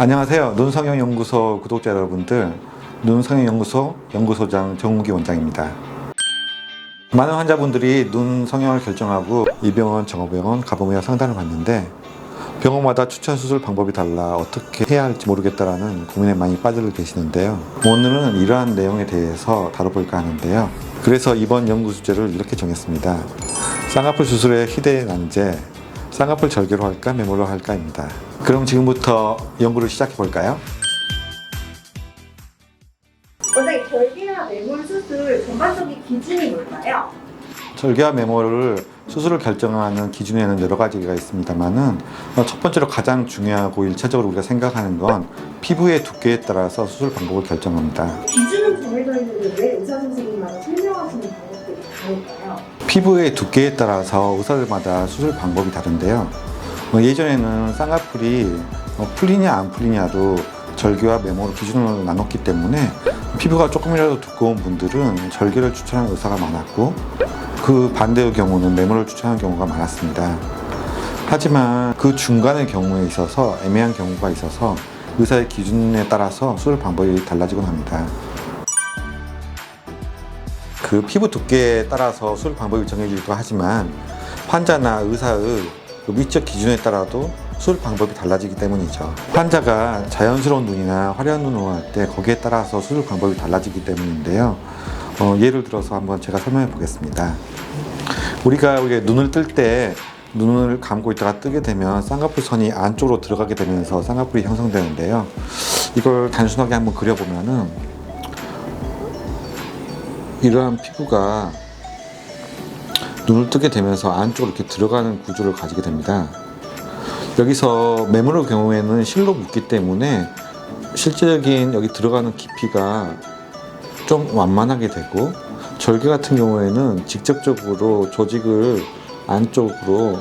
안녕하세요. 눈성형 연구소 구독자 여러분들, 눈성형 연구소 연구소장 정욱기 원장입니다. 많은 환자분들이 눈 성형을 결정하고 이 병원, 정호병원 가보며 상담을 받는데 병원마다 추천 수술 방법이 달라 어떻게 해야 할지 모르겠다라는 고민에 많이 빠져 계시는데요. 오늘은 이러한 내용에 대해서 다뤄볼까 하는데요. 그래서 이번 연구 주제를 이렇게 정했습니다. 쌍꺼풀 수술의 희대의 난제, 쌍꺼풀 절개로 할까 메모로 할까입니다. 그럼 지금부터 연구를 시작해 볼까요? 원장님 절개나 매몰 수술 전반적인 기준이 뭘까요? 절개와 메모를 수술을 결정하는 기준에는 여러 가지가 있습니다만은 어, 첫 번째로 가장 중요하고 일차적으로 우리가 생각하는 건 피부의 두께에 따라서 수술 방법을 결정합니다. 기준은 정해져 있는데 왜 의사 선생님마다 방법들이 다를까요? 피부의 두께에 따라서 의사들마다 수술 방법이 다른데요. 어, 예전에는 쌍꺼풀이 어, 풀리냐 안 풀리냐도 절개와 메모로 기준으로 나눴기 때문에 피부가 조금이라도 두꺼운 분들은 절개를 추천하는 의사가 많았고 그 반대의 경우는 메모를 추천하는 경우가 많았습니다. 하지만 그 중간의 경우에 있어서 애매한 경우가 있어서 의사의 기준에 따라서 수술 방법이 달라지곤 합니다. 그 피부 두께에 따라서 수술 방법이 정해지기도 하지만 환자나 의사의 그 미적 기준에 따라도 수술 방법이 달라지기 때문이죠. 환자가 자연스러운 눈이나 화려한 눈을 원할 때 거기에 따라서 수술 방법이 달라지기 때문인데요. 어, 예를 들어서 한번 제가 설명해 보겠습니다. 우리가 눈을 뜰 때 눈을 감고 있다가 뜨게 되면 쌍꺼풀 선이 안쪽으로 들어가게 되면서 쌍꺼풀이 형성되는데요. 이걸 단순하게 한번 그려보면은 이러한 피부가 눈을 뜨게 되면서 안쪽으로 이렇게 들어가는 구조를 가지게 됩니다. 여기서 매물의 경우에는 실로 묶기 때문에 실제적인 여기 들어가는 깊이가 좀 완만하게 되고 절개 같은 경우에는 직접적으로 조직을 안쪽으로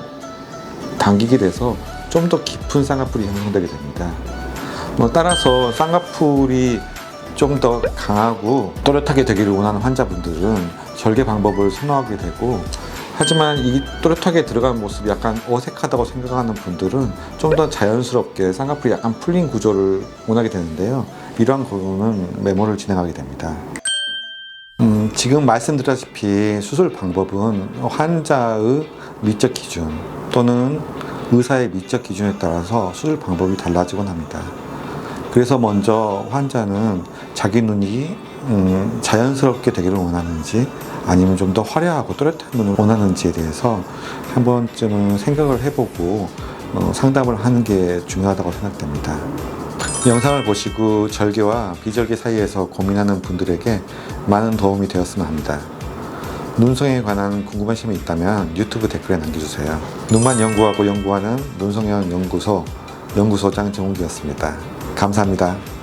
당기게 돼서 좀 더 깊은 쌍꺼풀이 형성되게 됩니다. 뭐 따라서 쌍꺼풀이 좀 더 강하고 또렷하게 되기를 원하는 환자분들은 절개 방법을 선호하게 되고 하지만 이 또렷하게 들어간 모습이 약간 어색하다고 생각하는 분들은 좀 더 자연스럽게 쌍꺼풀이 약간 풀린 구조를 원하게 되는데요. 이러한 경우는 메모를 진행하게 됩니다. 음, 지금 말씀드렸다시피 수술 방법은 환자의 미적 기준 또는 의사의 미적 기준에 따라서 수술 방법이 달라지곤 합니다. 그래서 먼저 환자는 자기 눈이 음, 자연스럽게 되기를 원하는지 아니면 좀 더 화려하고 또렷한 눈을 원하는지에 대해서 한 번쯤은 생각을 해보고 어, 상담을 하는 게 중요하다고 생각됩니다. 영상을 보시고 절개와 비절개 사이에서 고민하는 분들에게 많은 도움이 되었으면 합니다. 눈성에 관한 궁금한 점이 있다면 유튜브 댓글에 남겨주세요. 눈만 연구하고 연구하는 눈성형 연구소 연구소장 정욱이었습니다. 감사합니다.